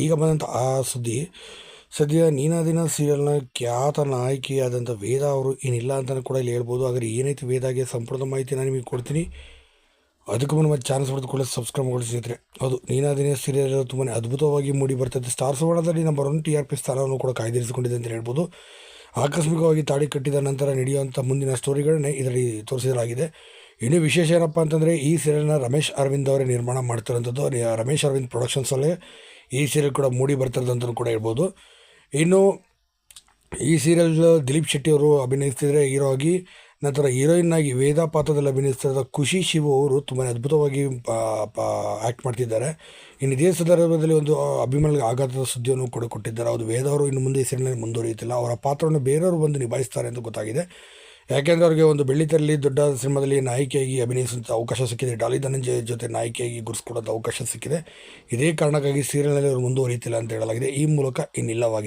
ಈಗ ಬಂದಂಥ ಆ ಸುದ್ದಿ, ಸದ್ಯ ನೀನಾದಿನ ಸೀರಿಯಲ್ನ ಖ್ಯಾತ ನಾಯಕಿಯಾದಂಥ ವೇದ ಅವರು ಏನಿಲ್ಲ ಅಂತಲೂ ಕೂಡ ಇಲ್ಲಿ ಹೇಳ್ಬೋದು. ಆದರೆ ಏನೈತಿ ವೇದಾಗೆ ಸಂಪೂರ್ಣ ಮಾಹಿತಿ ನಾನು ನಿಮಗೆ ಕೊಡ್ತೀನಿ. ಅದಕ್ಕೂ ಮುನ್ನ ಮತ್ತೆ ಚಾನ್ಸ್ ಪಡೆದುಕೊಳ್ಳಿ ಸಬ್ಸ್ಕ್ರೈಬ್ ಮಾಡಿ ಸ್ನೇಹಿತರೆ. ಹೌದು ನೀನಾದಿನ ಸೀರಿಯಲ್ ತುಂಬಾ ಅದ್ಭುತವಾಗಿ ಮೂಡಿ ಬರ್ತದೆ. Star ಸುವರ್ಣದಲ್ಲಿ number one T R P ಸ್ಥಾನವನ್ನು ಕೂಡ ಕಾಯ್ದಿರಿಸಿಕೊಂಡಿದೆ ಅಂತ ಹೇಳ್ಬೋದು. ಆಕಸ್ಮಿಕವಾಗಿ ತಾಳಿ ಕಟ್ಟಿದ ನಂತರ ನಡೆಯುವಂಥ ಮುಂದಿನ ಸ್ಟೋರಿಗಳನ್ನೇ ಇದರಲ್ಲಿ ತೋರಿಸಲಾಗಿದೆ ಇನ್ನೂ ವಿಶೇಷ ಏನಪ್ಪ ಅಂತಂದರೆ ಈ ಸೀರಿಯಲ್ನ ರಮೇಶ್ ಅರವಿಂದ್ ಅವರೇ ನಿರ್ಮಾಣ ಮಾಡ್ತಿರೋಂಥದ್ದು ರಮೇಶ್ ಅರವಿಂದ್ ಪ್ರೊಡಕ್ಷನ್ಸಲ್ಲೇ ಈ ಸೀರಿಯಲ್ ಕೂಡ ಮೂಡಿ ಬರ್ತಿರೋದಂತಲೂ ಕೂಡ ಹೇಳ್ಬೋದು. ಇನ್ನು ಈ ಸೀರಿಯಲ್ ದಿಲೀಪ್ ಶೆಟ್ಟಿ ಅವರು ಅಭಿನಯಿಸ್ತಿದ್ರೆ ಹೀರೋ ಆಗಿ, ನಂತರ ಹೀರೋಯಿನ್ ಆಗಿ ವೇದಾ ಪಾತ್ರದಲ್ಲಿ ಅಭಿನಯಿಸ್ತಿರೋ ಖುಷಿ ಶಿವು ಅವರು ತುಂಬಾ ಅದ್ಭುತವಾಗಿ ಆ್ಯಕ್ಟ್ ಮಾಡ್ತಿದ್ದಾರೆ. ಇನ್ನು ಇದೇ ಸಂದರ್ಭದಲ್ಲಿ ಒಂದು ಅಭಿಮಾನಿಗೆ ಆಘಾತದ ಸುದ್ದಿಯನ್ನು ಕೂಡ ಕೊಟ್ಟಿದ್ದಾರೆ. ಅದು ವೇದ ಅವರು ಇನ್ನು ಮುಂದೆ ಈ ಸೀರಿಯಲ್ನಲ್ಲಿ ಮುಂದುವರಿಯುತ್ತಿಲ್ಲ. ಅವರ ಪಾತ್ರವನ್ನು ಬೇರೆಯವರು ಬಂದು ನಿಭಾಯಿಸ್ತಾರೆ ಎಂದು ಗೊತ್ತಾಗಿದೆ. ಯಾಕೆಂದರೆ ಅವರಿಗೆ ಒಂದು ಬೆಳ್ಳಿತರಲ್ಲಿ ದೊಡ್ಡ ಸಿನಿಮಾದಲ್ಲಿ ನಾಯಕಿಯಾಗಿ ಅಭಿನಯಿಸುವಂಥ ಅವಕಾಶ ಸಿಕ್ಕಿದೆ. ಡಾಲಿ ಧನಂಜಯ ಜೊತೆ ನಾಯಕಿಯಾಗಿ ಗುರುಸ್ಕೊಡೋಂಥ ಅವಕಾಶ ಸಿಕ್ಕಿದೆ. ಇದೇ ಕಾರಣಕ್ಕಾಗಿ ಸೀರಿಯಲ್ನಲ್ಲಿ ಅವರು ಮುಂದುವರಿಯುತ್ತಿಲ್ಲ ಅಂತ ಹೇಳಲಾಗಿದೆ. ಈ ಮೂಲಕ ಇನ್ನಿಲ್ಲವಾಗಿದೆ.